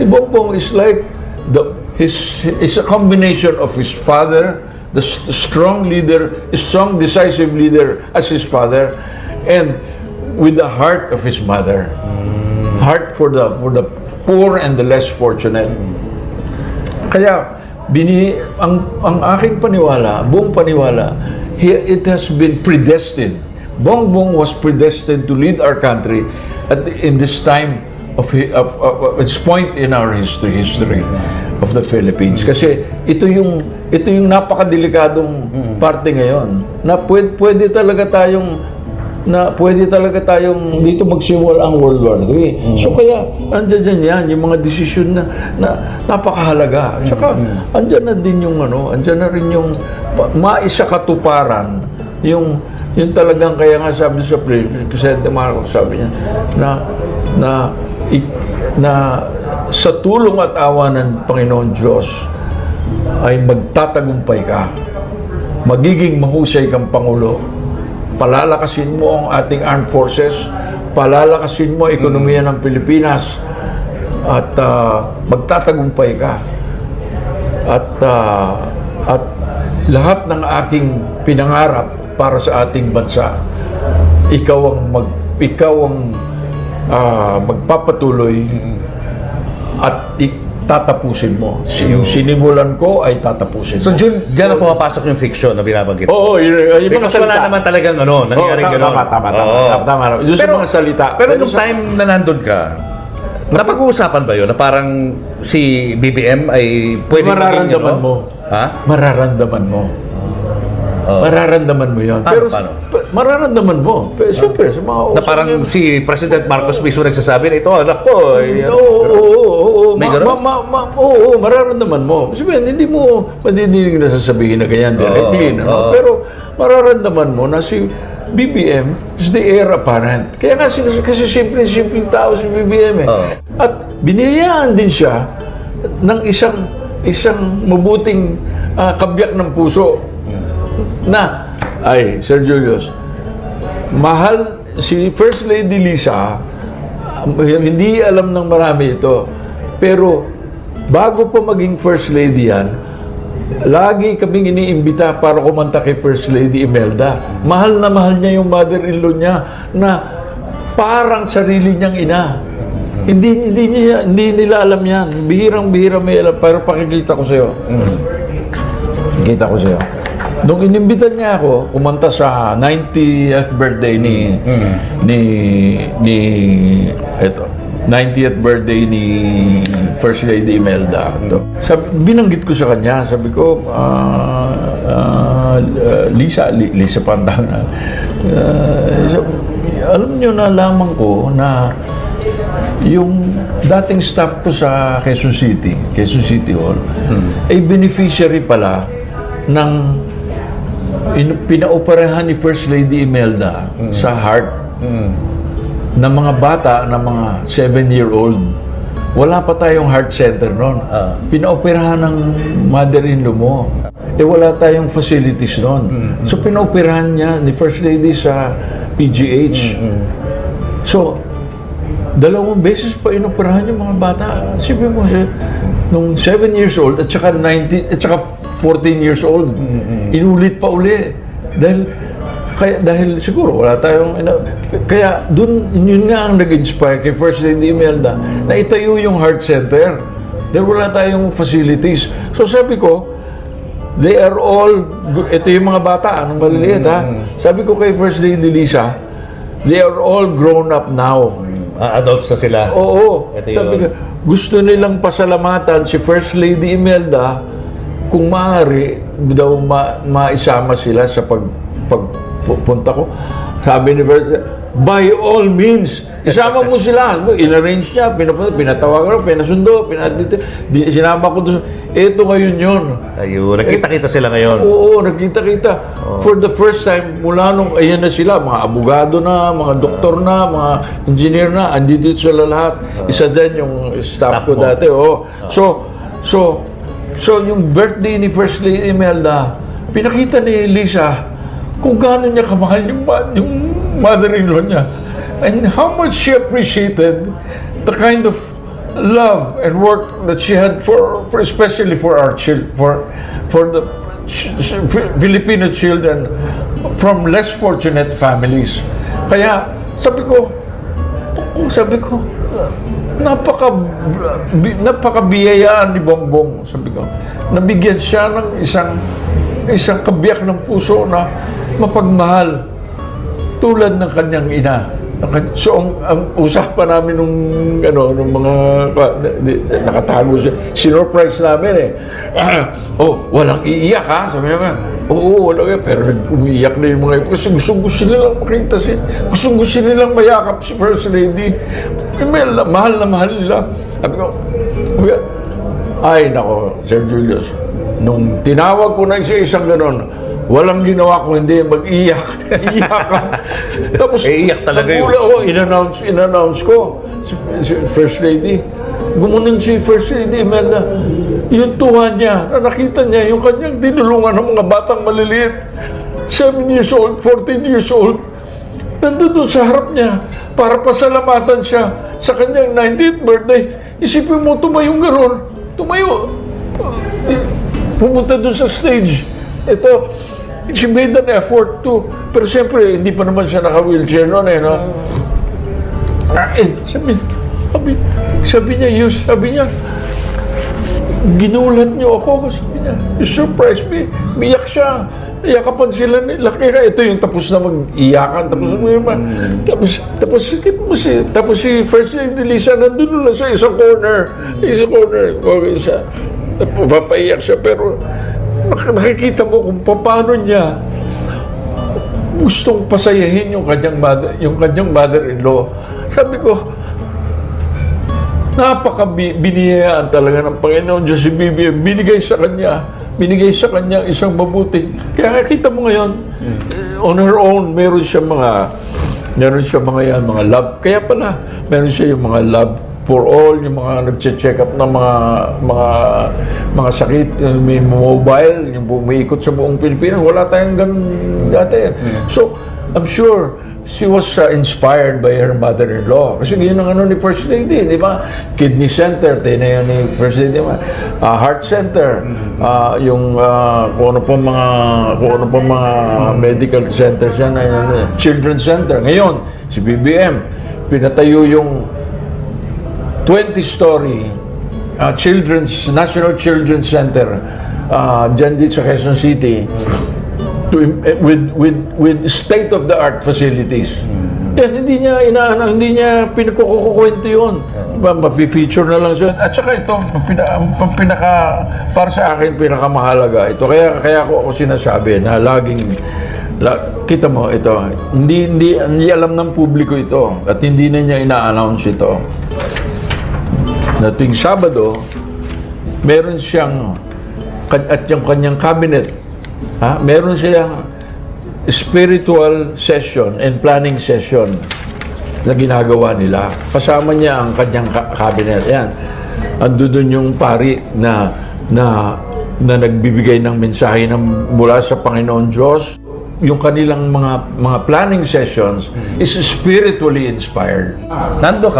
Eh, Bongbong is like the his is a combination of his father, the strong leader, strong decisive leader as his father, and with the heart of his mother. Heart for the for the poor and the less fortunate. Kaya bini ang ang aking paniwala, buong paniwala, he, it has been predestined. Bongbong was predestined to lead our country at in this time of, of, of, of its point in our history history of the Philippines. Kasi ito yung ito yung napakadelikadong parte ngayon na pwede, pwede talaga tayong na pwede talaga tayong dito magsimula ang World War III. So kaya, andyan dyan yan, yung mga desisyon na, na napakahalaga. Tsaka, andyan na din yung ano, andyan na rin yung pa- maisakatuparan, yung yung talagang kaya nga sabi sa pre- Presidente Marcos, sabi niya, na, na, na sa tulong at awa ng Panginoon Diyos, ay magtatagumpay ka. Magiging mahusay kang Pangulo. Palalakasin mo ang ating armed forces, palalakasin mo ekonomiya ng Pilipinas, at ah, magtatagumpay ka. At, ah, at lahat ng aking pinangarap para sa ating bansa, ikaw ang mag ikaw ang ah, magpapatuloy at i- tatapusin mo. Yung sinimulan ko ay tatapusin So, mo. Jun, dyan na pumapasok yung fiction na binabanggit. Oo, yun, yung mga Because wala salita. naman talagang ano, nangyari gano'n. tama, tama, tama, Oo. tama, tama. Yung sa mga salita. Pero Pero nung time na nandun ka, napag-uusapan ba yun na parang si BBM ay pwede mararamdaman mo. Ha? Mararamdaman mo. Oo. Mararamdaman mo yun. Paano, Pero paano? Mararamdaman mo. Pero siyempre, sa mga Na parang si President Marcos mismo nagsasabi na ito, anak ko, ay, Oo, oo, oo, oo. May Ma, ganun? ma, ma, ma, oo, oo, mararamdaman mo. Sabihin, hindi mo madidinig na sasabihin na ganyan directly. no? oo. Pero mararamdaman mo na si BBM is the heir apparent. Kaya nga, kasi simple-simple tao si BBM eh. Oo. At biniyayaan din siya ng isang isang mabuting ah, kabyak ng puso na, ay, Sir Julius, mahal si First Lady Lisa, um, hindi alam ng marami ito, pero bago pa maging First Lady yan, lagi kaming iniimbita para kumanta kay First Lady Imelda. Mahal na mahal niya yung mother-in-law niya na parang sarili niyang ina. Hindi hindi niya hindi nila alam yan. Bihirang-bihira may alam pero pakikita ko sa iyo. Kita ko sa'yo. Nung inimbitan niya ako, kumanta sa 90th birthday ni ni ni eto 90th birthday ni First Lady Imelda. To. Sabi, binanggit ko sa kanya, sabi ko, ah, ah, Lisa, Li- Lisa Pantana, ah, sabi, alam niyo na lamang ko na yung dating staff ko sa Quezon City, Quezon City Hall, ay beneficiary pala ng in, pinaoperahan ni First Lady Imelda sa heart ng mga bata na mga 7-year-old. Wala pa tayong heart center noon. Ah. Pinaoperahan ng mother-in-law mo. Eh wala tayong facilities noon. So pinaoperahan niya ni First Lady sa PGH. So, dalawang beses pa inoperahan yung mga bata. Sabi mo, siya, nung 7 years old at saka 19 at saka 14 years old, inulit pa uli. Dahil kaya dahil siguro wala tayong ina- kaya doon yun nga ang nag-inspire kay First Lady Imelda na itayo yung heart center. Dahil wala tayong facilities. So sabi ko, they are all, ito yung mga bata, anong maliliit ha. Sabi ko kay First Lady Lisa, they are all grown up now. Ah, adults na sila. Oo. Ito Sabi ko, gusto nilang pasalamatan si First Lady Imelda kung maaari daw ma, maisama sila sa pag, pagpunta ko. Sabi ni First by all means, isama mo sila. In-arrange niya, pinapunta, pinatawagan ko, pinasundo, pinadito, di, sinama ko doon. Ito ngayon yun. Ayun, nakita-kita sila ngayon. Oo, nakita-kita. For the first time, mula nung, ayan na sila, mga abogado na, mga doktor na, mga engineer na, andito sila lahat. Isa din yung staff ko dati. Oo. So, so, so yung birthday ni First Lady Imelda, pinakita ni Lisa kung gaano niya kamahal yung, yung mother-in-law niya. And how much she appreciated the kind of love and work that she had for, for especially for our chil- for for the Filipino children from less fortunate families. Kaya sabi ko, sabi ko, napaka bi, napakabiyayaan ni Bongbong, sabi ko. Nabigyan siya ng isang isang kabiyak ng puso na mapagmahal tulad ng kanyang ina. So ang, ang usapan namin nung ano nung mga di- nakatago siya. Sinurprise namin eh. oh, walang iiyak ha? Sabi niya, oo, walang iiyak. Pero umiiyak na yung mga iba. Kasi gusto gusto nilang makita si, gusto gusto nilang mayakap si First Lady. May, mahal na mahal nila. Sabi ko, ay nako, Sir Julius, nung tinawag ko na isa-isang ganon, walang ginawa ko hindi mag-iyak. Iyak. Tapos, Eh, iyak talaga yun. oh, in-announce, in-announce ko si, si First Lady. Gumunin si First Lady Imelda. Yung tuwa niya, na nakita niya yung kanyang tinulungan ng mga batang maliliit. 7 years old, 14 years old. Nandun doon sa harap niya para pasalamatan siya sa kanyang 90th birthday. Isipin mo, tumayong gano'n. Tumayo. Pumunta doon sa stage. Ito, she made an effort to. Pero siyempre, hindi pa naman siya naka-wheelchair noon eh, no? Eh, sabi, sabi, sabi niya, Yus, sabi niya, ginulat niyo ako. Sabi niya, you surprised me. Miyak siya. Iyakapan sila nila. Kaya ito yung tapos na mag-iyakan. Tapos, tapos, tapos, tapos, si, tapos si First Lady Lisa nandun lang sa isang corner. Isang corner. Okay siya. Papaiyak siya. Pero nakikita mo kung paano niya gustong pasayahin yung kanyang mother, yung kanyang mother-in-law. Sabi ko, napaka biniyayaan talaga ng Panginoon Diyos si BBM. Binigay sa kanya, binigay sa kanya isang mabuti. Kaya kita mo ngayon, eh, on her own, meron siya mga, meron siya mga yan, mga love. Kaya pala, meron siya yung mga love for all, yung mga nagche-check up ng mga mga mga sakit, may mobile, yung umiikot sa buong Pilipinas. Wala tayong ganun dati. So, I'm sure she was uh, inspired by her mother-in-law. Kasi yun ang ano ni First Lady, di ba? Kidney Center, tayo ni First Lady, di ba? Ah, Heart Center, ah, yung ah, kung ano pong mga, kung ano pong mga medical centers yan, ano, Children's Center. Ngayon, si BBM, pinatayo yung 20-story uh, Children's National Children's Center uh, dyan dito sa Quezon City to, eh, with with with state of the art facilities. Yan, hindi niya inaano, hindi niya pinagkukukwento yun. Diba, mafe-feature na lang siya. At saka ito, pina, pinaka, para sa akin, pinakamahalaga. Ito, kaya, kaya ko ako sinasabi na laging, la, kita mo, ito, hindi, hindi, hindi alam ng publiko ito at hindi na niya ina-announce ito na tuwing Sabado, meron siyang, at yung kanyang cabinet, ha, meron siyang spiritual session and planning session na ginagawa nila. Kasama niya ang kanyang ka- cabinet. Yan. Ando doon yung pari na na na nagbibigay ng mensahe ng mula sa Panginoon Diyos. Yung kanilang mga mga planning sessions is spiritually inspired. Nando ka